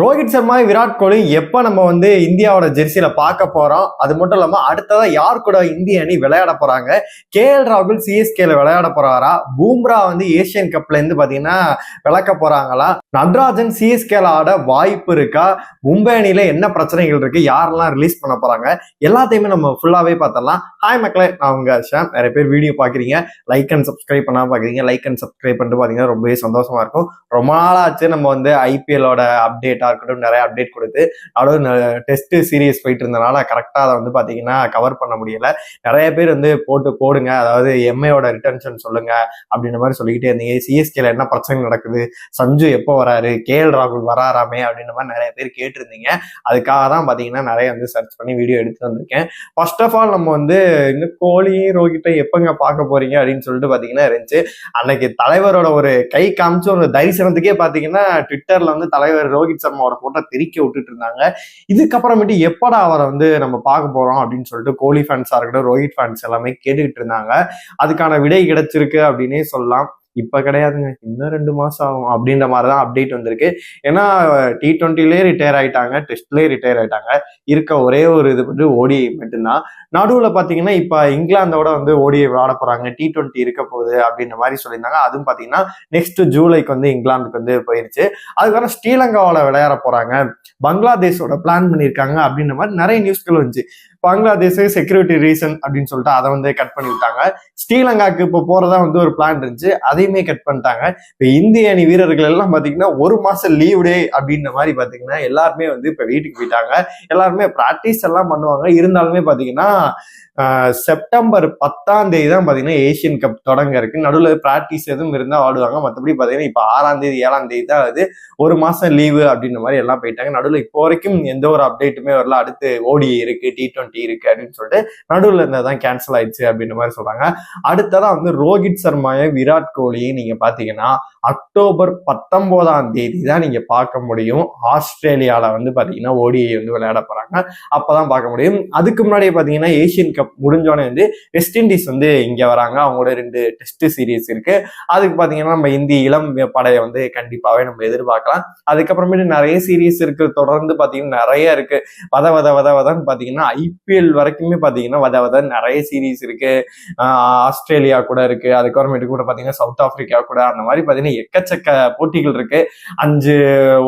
ரோஹித் சர்மா விராட் கோலி எப்போ நம்ம வந்து இந்தியாவோட ஜெர்சியில பார்க்க போறோம்? அது மட்டும் இல்லாம அடுத்ததா யார் கூட இந்திய அணி விளையாட போறாங்க? கே எல் ராகுல் சிஎஸ்கேல விளையாட போறாரா? பூம்ரா வந்து ஏசியன் கப்ல இருந்து பாத்தீங்கன்னா விளக்க போறாங்களா? நட்ராஜன் சிஎஸ்கேல ஆட வாய்ப்பு இருக்கா? மும்பை அணியில என்ன பிரச்சனைகள் இருக்கு? யாரெல்லாம் ரிலீஸ் பண்ண போறாங்க? எல்லாத்தையுமே நம்ம ஃபுல்லாவே பார்த்தலாம் ஹாய் மக்களே நான் உங்க ஷாம் நிறைய பேர் வீடியோ பாக்குறீங்க லைக் அண்ட் சப்ஸ்கிரைப் பண்ணாம பாக்குறீங்க லைக் அண்ட் சப்ஸ்கிரைப் பண்ணிட்டு பாத்தீங்கன்னா ரொம்பவே சந்தோஷமா இருக்கும். ரொம்ப நாளாச்சு நம்ம வந்து ஐபிஎல்லோட அப்டேட்டாக இருக்கட்டும் நிறைய அப்டேட் கொடுத்து அதாவது டெஸ்ட் சீரியஸ் போயிட்டு இருந்தனால கரெக்டாக அதை வந்து பார்த்தீங்கன்னா கவர் பண்ண முடியல. நிறைய பேர் வந்து போட்டு போடுங்க. அதாவது எம்ஏயோட ரிட்டன்ஷன் சொல்லுங்க அப்படின்ற மாதிரி சொல்லிக்கிட்டே இருந்தீங்க. சிஎஸ்கேல என்ன பிரச்சனை நடக்குது? சஞ்சு எப்போ வராரு? கே எல் ராகுல் வராராமே அப்படின்ற மாதிரி நிறைய பேர் கேட்டிருந்தீங்க. அதுக்காக தான் பார்த்தீங்கன்னா நிறைய வந்து சர்ச் பண்ணி வீடியோ எடுத்து வந்திருக்கேன். ஃபர்ஸ்ட் ஆஃப் ஆல் நம்ம வந்து இன்னும் கோலி ரோஹித்தை எப்பங்க பார்க்க போறீங்க அப்படின்னு சொல்லிட்டு பார்த்தீங்கன்னா இருந்துச்சு. அன்னைக்கு தலைவரோட ஒரு கை காமிச்சு ஒரு தரிசனத்துக்கே பார்த்தீங்கன்னா ட்விட்டர்ல வந்து தலைவர் ரோஹித் சர்மாவோட போட்டோ தெரிக்க விட்டுட்டு இருந்தாங்க. இதுக்கப்புறமேட்டு எப்படா அவரை வந்து நம்ம பார்க்க போறோம் அப்படின்னு சொல்லிட்டு கோலி ஃபேன்ஸா இருக்கட்டும் ரோஹித் ஃபேன்ஸ் எல்லாமே கேட்டுக்கிட்டு இருந்தாங்க. அதுக்கான விடை கிடைச்சிருக்கு அப்படின்னே சொல்லலாம். இப்போ கிடையாதுங்க. இன்னும் ரெண்டு மாதம் ஆகும் அப்படின்ற மாதிரி தான் அப்டேட் வந்திருக்கு. ஏன்னா டி ட்வெண்ட்டிலே ரிட்டையர் ஆயிட்டாங்க டெஸ்ட்லேயே ரிட்டையர் ஆயிட்டாங்க. இருக்க ஒரே ஒரு இது வந்து ஓடிஐ மட்டும்தான். நடுவில் பார்த்தீங்கன்னா இப்போ இங்கிலாந்தோட வந்து ஓடிஐ விளையாட போகிறாங்க டி ட்வெண்ட்டி இருக்க போகுது அப்படின்ற மாதிரி சொல்லியிருந்தாங்க. அதுவும் பார்த்தீங்கன்னா நெக்ஸ்ட் ஜூலைக்கு வந்து இங்கிலாந்துக்கு வந்து போயிருச்சு. அதுக்கப்புறம் ஸ்ரீலங்காவில் விளையாட போகிறாங்க பங்களாதேஷோட பிளான் பண்ணியிருக்காங்க அப்படின்ற மாதிரி நிறைய நியூஸ்கள் வந்துச்சு. பங்களாதேஷ் செக்யூரிட்டி ரீசன் அப்படின்னு சொல்லிட்டு அதை வந்து கட் பண்ணிவிட்டாங்க ஸ்ரீலங்காக்கு இப்போ போறதா வந்து ஒரு பிளான் இருந்துச்சு. அதையுமே கட் பண்ணிட்டாங்க. இப்போ இந்திய அணி வீரர்கள் எல்லாம் பார்த்தீங்கன்னா ஒரு மாசம் லீவ் டே அப்படின்ற மாதிரி பார்த்தீங்கன்னா எல்லாருமே வந்து இப்போ வீட்டுக்கு போயிட்டாங்க. எல்லாருமே ப்ராக்டிஸ் எல்லாம் பண்ணுவாங்க. இருந்தாலுமே பார்த்தீங்கன்னா செப்டம்பர் பத்தாம் தேதி தான் பார்த்தீங்கன்னா ஏஷியன் கப் தொடங்க இருக்கு. நடுவில் ப்ராக்டிஸ் எதுவும் இருந்தால் ஆடுவாங்க. மற்றபடி பார்த்தீங்கன்னா இப்போ ஆறாம் தேதி ஏழாம் தேதி தான் அது ஒரு மாதம் லீவு அப்படின்ற மாதிரி எல்லாம் போயிட்டாங்க. நடுவில் இப்போ வரைக்கும் எந்த ஒரு அப்டேட்டுமே வரல. அடுத்து ஓடி இருக்கு டி ட்வெண்ட்டி இருக்கு அப்படின்னு சொல்லிட்டு நடுவில் இருந்தால் தான் கேன்சல் ஆயிடுச்சு அப்படின்ற மாதிரி சொல்றாங்க. அடுத்ததான் வந்து ரோஹித் சர்மாவையும் விராட் கோலியும் நீங்க பாத்தீங்கன்னா அக்டோபர் பத்தொன்பதாம் தேதி தான் நீங்க பார்க்க முடியும். ஆஸ்திரேலியால வந்து பாத்தீங்கன்னா ஓடிஐ வந்து விளையாட போறாங்க. அப்பதான் பார்க்க முடியும். அதுக்கு முன்னாடியே பாத்தீங்கன்னா ஏஷியன் கப் முடிஞ்சோடனே வந்து வெஸ்ட் இண்டீஸ் வந்து இங்க வராங்க. அவங்களோட ரெண்டு டெஸ்ட் சீரீஸ் இருக்கு. அதுக்கு பாத்தீங்கன்னா நம்ம இந்திய இளம் படையை வந்து கண்டிப்பாவே நம்ம எதிர்பார்க்கலாம். அதுக்கப்புறமேட்டு நிறைய சீரீஸ் இருக்கு. தொடர்ந்து பாத்தீங்கன்னா நிறைய இருக்கு. வத வத வத வதன்னு பாத்தீங்கன்னா ஐபிஎல் வரைக்குமே பார்த்தீங்கன்னா வத வத நிறைய சீரீஸ் இருக்கு. ஆஸ்திரேலியா கூட இருக்கு. அதுக்கப்புறமேட்டு கூட பார்த்தீங்கன்னா சவுத் ஆப்பிரிக்கா கூட அந்த மாதிரி பார்த்தீங்கன்னா எக்கச்சக்க போட்டிகள் இருக்கு. அஞ்சு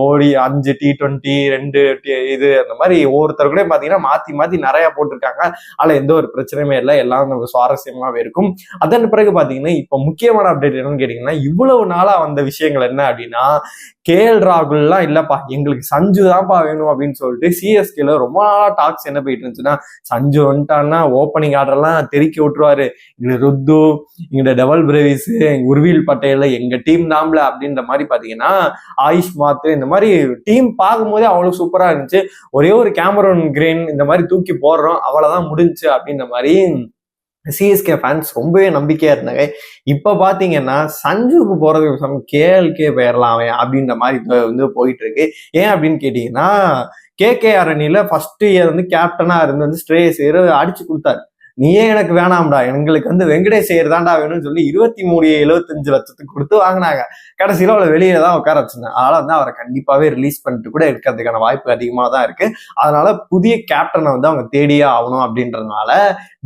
ஓடி அஞ்சு டி ட்வெண்ட்டி ரெண்டு இது அந்த மாதிரி ஒவ்வொருத்தர் கூட பார்த்தீங்கன்னா மாத்தி மாத்தி நிறைய போட்டிருக்காங்க. அதில் எந்த ஒரு பிரச்சனையுமே இல்லை. எல்லாம் நமக்கு சுவாரஸ்யமாகவே இருக்கும். அதன் பிறகு பார்த்தீங்கன்னா இப்போ முக்கியமான அப்டேட் என்னன்னு கேட்டீங்கன்னா இவ்வளவு நாளாக வந்த விஷயங்கள் என்ன அப்படின்னா கேஎல் ராகுல்லாம் இல்லப்பா எங்களுக்கு சஞ்சு தான்ப்பா வேணும் அப்படின்னு சொல்லிட்டு சிஎஸ்கேல ரொம்ப நாளா டாக்ஸ் என்ன போயிட்டு இருந்துச்சுன்னா சஞ்சு வந்துட்டான்னா ஓப்பனிங் ஆர்டர்லாம் தெருக்கி விட்டுருவாரு. எங்களை ருத்து எங்களோட டபுள் பிரேவிஸ் உருவில் பட்டேல எங்க டீம் தாம்ல அப்படின்ற மாதிரி பாத்தீங்கன்னா ஆயுஷ் மாத்து இந்த மாதிரி டீம் பார்க்கும்போதே அவ்வளவு சூப்பரா இருந்துச்சு. ஒரே ஒரு கேமரோன் கிரீன் இந்த மாதிரி தூக்கி போடுறோம் அவ்வளவுதான் முடிஞ்சு அப்படின்ற மாதிரி சிஎஸ்கே ஃபேன்ஸ் ரொம்பவே நம்பிக்கையா இருந்தாங்க. இப்ப பாத்தீங்கன்னா சஞ்சுக்கு போறதுக்கு கேஎல்கே போயிடலாம் அப்படின்ற மாதிரி வந்து போயிட்டு இருக்கு ஏன் அப்படின்னு கேட்டீங்கன்னா கே கே அரணியில ஃபர்ஸ்ட் இயர் வந்து கேப்டனா இருந்து வந்து ஸ்ட்ரேஸ் அடிச்சு கொடுத்தாரு. நீயே எனக்கு வேணாம்டா. எங்களுக்கு வந்து வெங்கடேஷ் ஐயர் தான்டா வேணும்னு சொல்லி இருபத்தி மூணு எழுபத்தஞ்சு லட்சத்துக்கு கொடுத்து வாங்கினாங்க. கடைசியில் அவளை வெளியில தான் உட்கார வச்சிருந்தேன். அதனால வந்து அவரை கண்டிப்பாவே ரிலீஸ் பண்ணிட்டு கூட இருக்கிறதுக்கான வாய்ப்பு அதிகமாக தான் இருக்கு. அதனால புதிய கேப்டனை வந்து அவங்க தேடியே ஆகணும் அப்படின்றதுனால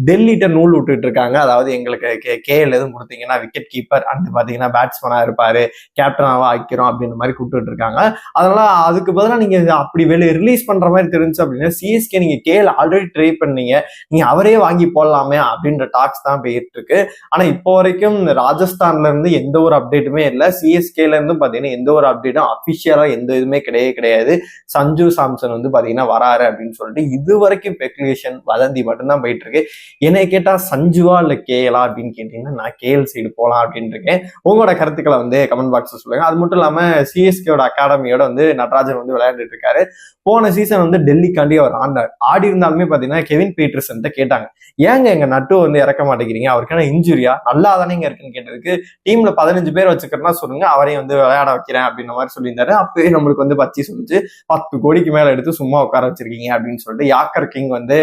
டெல்லிட்ட நூல் விட்டுட்டு இருக்காங்க. அதாவது எங்களுக்கு கே கேஎல் எதுவும் கொடுத்தீங்கன்னா விக்கெட் கீப்பர் அண்ட் பார்த்தீங்கன்னா பேட்ஸ்மேனாக இருப்பாரு. கேப்டனாக ஆக்கிறோம் அப்படின்ற மாதிரி கூப்பிட்டு இருக்காங்க. அதனால அதுக்கு பதிலாக நீங்க அப்படி வெளியே ரிலீஸ் பண்ற மாதிரி தெரிஞ்சு அப்படின்னா சிஎஸ்கே நீங்க கேஎல் ஆல்ரெடி ட்ரை பண்ணீங்க. நீங்க அவரே வாங்கி போடலாமே அப்படின்ற டாக்ஸ் தான் போயிட்டு இருக்கு ஆனா இப்போ வரைக்கும் ராஜஸ்தான்ல இருந்து எந்த ஒரு அப்டேட்டுமே இல்லை. சிஎஸ்கேல இருந்து பாத்தீங்கன்னா எந்த ஒரு அப்டேட்டும் அபிஷியலா எந்த இதுவுமே கிடையவே கிடையாது. சஞ்சு சாம்சன் வந்து பாத்தீங்கன்னா வராரு அப்படின்னு சொல்லிட்டு இது வரைக்கும் பெக்குலேஷன் வதந்தி மட்டும்தான் போயிட்டு இருக்கு என்னை கேட்டா சஞ்சுவா இல்ல கேஎலா அப்படின்னு கேட்டீங்கன்னா நான் கேஎல் சைடு போகலாம் அப்படின்னு இருக்கேன். உங்களோட கருத்துக்களை வந்து கமெண்ட் பாக்ஸ்ல சொல்லுங்க. அது மட்டும் இல்லாம சிஎஸ்கேயோட அகாடமியோட வந்து நடராஜன் வந்து விளையாண்டுட்டு இருக்காரு. போன சீசன் வந்து டெல்லிக்காண்டி அவர் ஆண்டார் ஆடி இருந்தாலுமே பாத்தீங்கன்னா கெவின் பீட்டர்சன் கேட்டாங்க. ஏங்க எங்க நட்டு வந்து இறக்க மாட்டேங்கிறீங்க? அவருக்கான இன்ஜுரியா? நல்லா தானேங்க இருக்குன்னு கேட்டதுக்கு டீம்ல பதினஞ்சு பேர் வச்சுக்கிறனா சொல்லுங்க அவரையும் வந்து விளையாட வைக்கிறேன் அப்படின்ற மாதிரி சொல்லியிருந்தாரு. அப்பவே நம்மளுக்கு வந்து பச்சி சொல்லிச்சு. பத்து கோடிக்கு மேல எடுத்து சும்மா உட்கார வச்சிருக்கீங்க அப்படின்னு சொல்லிட்டு யாக்கர் கிங் வந்து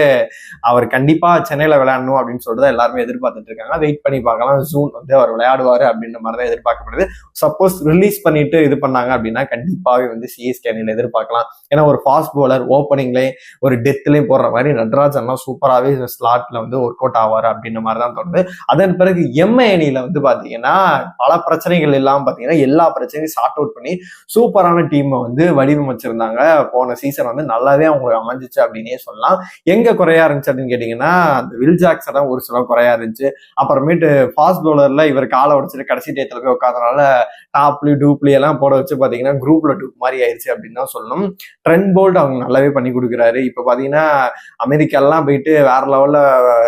அவர் கண்டிப்பா சென்னையில விளையாடணும் அப்படின்னு சொல்லிட்டு தான் எல்லாருமே எதிர்பார்த்துட்டு இருக்காங்க. வெயிட் பண்ணி பார்க்கலாம். ஜூன் வந்து அவர் விளையாடுவாரு அப்படின்ற மாதிரி தான் எதிர்பார்க்கப்படுது. சப்போஸ் ரிலீஸ் பண்ணிட்டு இது பண்ணாங்க அப்படின்னா கண்டிப்பாவே வந்து சிஎஸ்கே அணியில் எதிர்பார்க்கலாம். ஏன்னா ஒரு ஃபாஸ்ட் போலர் ஓப்பனிங்லேயும் ஒரு டெத்லேயும் போடுற மாதிரி நட்ராஜன்லாம் சூப்பராகவே ஸ்லாட்ல வந்து ஒர்க் அவுட் ஆவார் அப்படின்ற மாதிரி தான் தோணுது. அதன் பிறகு எம்ஐ அணியில வந்து பார்த்தீங்கன்னா பல பிரச்சனைகள் எல்லாம் பார்த்தீங்கன்னா எல்லா பிரச்சனையும் சார்ட் அவுட் பண்ணி சூப்பரான டீமை வந்து வடிவமைச்சிருந்தாங்க. போன சீசன் வந்து நல்லாவே அவங்களுக்கு அமைஞ்சிச்சு அப்படின்னே சொல்லலாம். எங்க குறையா இருந்துச்சு அப்படின்னு கேட்டீங்கன்னா அந்த வில் ஜாக்ஸன் தான் ஒரு சில குறையா இருந்துச்சு அப்புறமேட்டு ஃபாஸ்ட் பவுலர்ல இவர் காலை உடச்சிட்டு கடைசி டேத்துல போய் உட்காந்தனால டாப்லி டூப்லி எல்லாம் போட வச்சு பாத்தீங்கன்னா குரூப்ல டூப் மாதிரி ஆயிடுச்சு அப்படின்னு தான் சொல்லணும். ட்ரெண்ட் போல்ட் அவங்க நல்லாவே பண்ணி கொடுக்குறாரு. இப்ப பாத்தீங்கன்னா அமெரிக்காலாம் போயிட்டு வேற லெவல்ல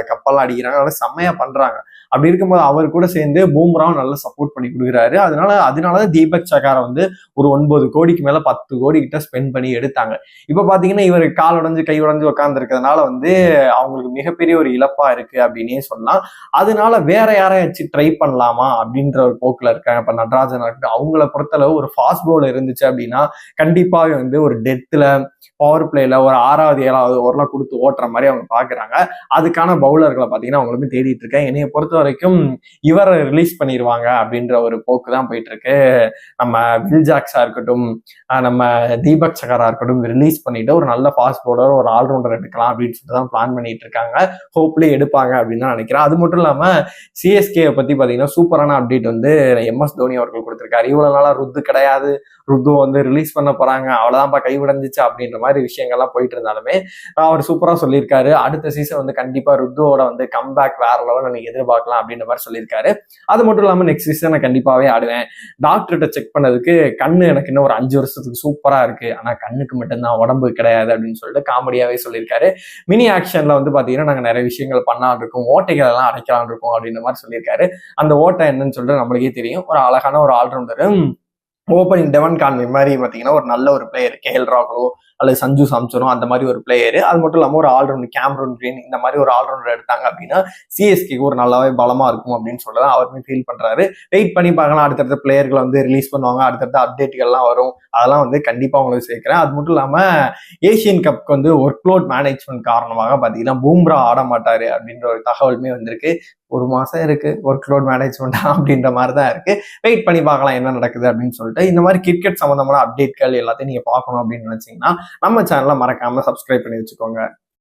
கப்பெல்லாம் அடிக்கிறாங்க. அதனால செம்மையா பண்றாங்க. அப்படி இருக்கும்போது அவர் கூட சேர்ந்து பூம்ராவும் நல்லா சப்போர்ட் பண்ணி கொடுக்குறாரு. அதனால அதனாலதான் தீபக் சகாரை வந்து ஒரு ஒன்பது கோடிக்கு மேல பத்து கோடி கிட்ட ஸ்பெண்ட் பண்ணி எடுத்தாங்க. இப்ப பாத்தீங்கன்னா இவர் கால் உடைஞ்சு கை உடைஞ்சு உட்கார்ந்து இருக்கிறதுனால வந்து அவங்களுக்கு மிகப்பெரிய ஒரு இழப்பா இருக்கு அப்படின்னே சொல்லலாம். அதனால வேற யாரையாச்சும் ட்ரை பண்ணலாமா அப்படின்ற ஒரு போக்குல இருக்காங்க. இப்ப நடராஜன் இருக்கட்டும் அவங்கள பொறுத்தளவு ஒரு ஃபாஸ்ட் பவுலர் இருந்துச்சு அப்படின்னா கண்டிப்பாவே வந்து ஒரு டெத்துல பவர் பிளேல ஒரு ஆறாவது ஏழாவது ஓவர்லாம் கொடுத்து ஓட்டுற மாதிரி அவங்க பாக்குறாங்க. அதுக்கான பவுலர்களை பாத்தீங்கன்னா அவங்களுமே தேடிட்டு இருக்கேன். என்னைய பொறுத்த வரைக்கும் இவரை ரிலீஸ் பண்ணிடுவாங்க அப்படின்ற ஒரு போக்கு தான் போயிட்டு இருக்கு நம்ம வில் ஜாக்ஸா இருக்கட்டும் நம்ம தீபக் சகரா இருக்கட்டும் ரிலீஸ் பண்ணிட்டு ஒரு நல்ல ஃபாஸ்ட் போலர் ஒரு ஆல்ரவுண்டர் எடுக்கலாம் அப்படின்னு சொல்லிட்டு தான் பிளான் பண்ணிட்டு இருக்காங்க. ஹோப்லி எடுப்பாங்க அப்படின்னு தான் நினைக்கிறேன். அது மட்டும் இல்லாம சிஎஸ்கே பத்தி பாத்தீங்கன்னா சூப்பரான அப்டேட் வந்து எம்எஸ் தோனி அவர்கள் கொடுத்திருக்காரு. இவ்வளவு நாளா ருத்து கிடையாது. ருத்து வந்து ரிலீஸ் பண்ண போறாங்க. அவ்வளவுதான்ப்பா கைவிடஞ்சிச்சு அப்படின்ற மாதிரி விஷயங்கள்லாம் போயிட்டு இருந்தாலுமே அவர் சூப்பரா சொல்லியிருக்காரு. அடுத்த சீசன் வந்து கண்டிப்பா ருத்துவோட வந்து கம்பேக் வேற லெவல் நீங்க எதிர்பார்க்கலாம். அப்படின்ற மாதிரி சொல்லியிருக்காரு. அது மட்டும் இல்லாம நெக்ஸ்ட் சீசன் நான் கண்டிப்பாகவே ஆடுவேன். டாக்டர்கிட்ட செக் பண்ணதுக்கு கண்ணு எனக்கு இன்னும் ஒரு அஞ்சு வருஷத்துக்கு சூப்பரா இருக்கு. ஆனால் கண்ணுக்கு மட்டும்தான் உடம்பு கிடையாது அப்படின்னு சொல்லிட்டு காமெடியாகவே சொல்லியிருக்காரு. மினி ஆக்ஷன்ல வந்து பார்த்தீங்கன்னா நாங்க நிறைய விஷயங்கள் பண்ணலாம்னு இருக்கோம். ஓட்டைகள் எல்லாம் அடைக்கலாம் இருக்கோம் அப்படின்ற மாதிரி சொல்லியிருக்காரு. அந்த ஓட்டை என்னன்னு சொல்லிட்டு நம்மளுக்கே தெரியும். ஒரு அழகான ஒரு ஆல்ரவுண்டரும் ஓப்பனிங் டெவன் கான்வி மாதிரி பார்த்தீங்கன்னா ஒரு நல்ல ஒரு பிளேயர் கேஎல் ராகுலோ அல்லது சஞ்சு சாம்சனோ அந்த மாதிரி ஒரு பிளேயர் அது மட்டும் இல்லாமல் ஒரு ஆல்ரவுண்டர் கேம்ரூன் கிரீன் இந்த மாதிரி ஒரு ஆல்ரவுண்டர் எடுத்தாங்க அப்படின்னா சிஎஸ்கேக்கு ஒரு நல்லாவே பலமா இருக்கும் அப்படின்னு சொல்லலாம் அவருமே ஃபீல் பண்றாரு. வெயிட் பண்ணி பார்க்கலாம். அடுத்தடுத்த பிளேயர்களை வந்து ரிலீஸ் பண்ணுவாங்க. அடுத்தடுத்த அப்டேட்டுகள்லாம் வரும். அதெல்லாம் வந்து கண்டிப்பா உங்களுக்கு சேர்க்கிறேன். அது மட்டும் இல்லாமல் ஏஷியன் கப்க்கு வந்து ஒர்க் லோட் மேனேஜ்மெண்ட் காரணமாக பார்த்தீங்கன்னா பூம்ரா ஆட மாட்டாரு அப்படின்ற ஒரு தகவலுமே வந்திருக்கு. ஒரு மாதம் இருக்கு. ஒர்க் லோட் மேனேஜ்மெண்ட் அப்படின்ற மாதிரி தான் இருக்கு. வெயிட் பண்ணி பார்க்கலாம் என்ன நடக்குது அப்படின்னு சொல்லிட்டு. இந்த மாதிரி கிரிக்கெட் சம்மந்தமான அப்டேட்கள் எல்லாத்தையும் நீங்க பார்க்கணும் அப்படின்னு நினைச்சீங்கன்னா நம்ம சேனலை மறக்காம சப்ஸ்கிரைப் பண்ணி வச்சுக்கோங்க.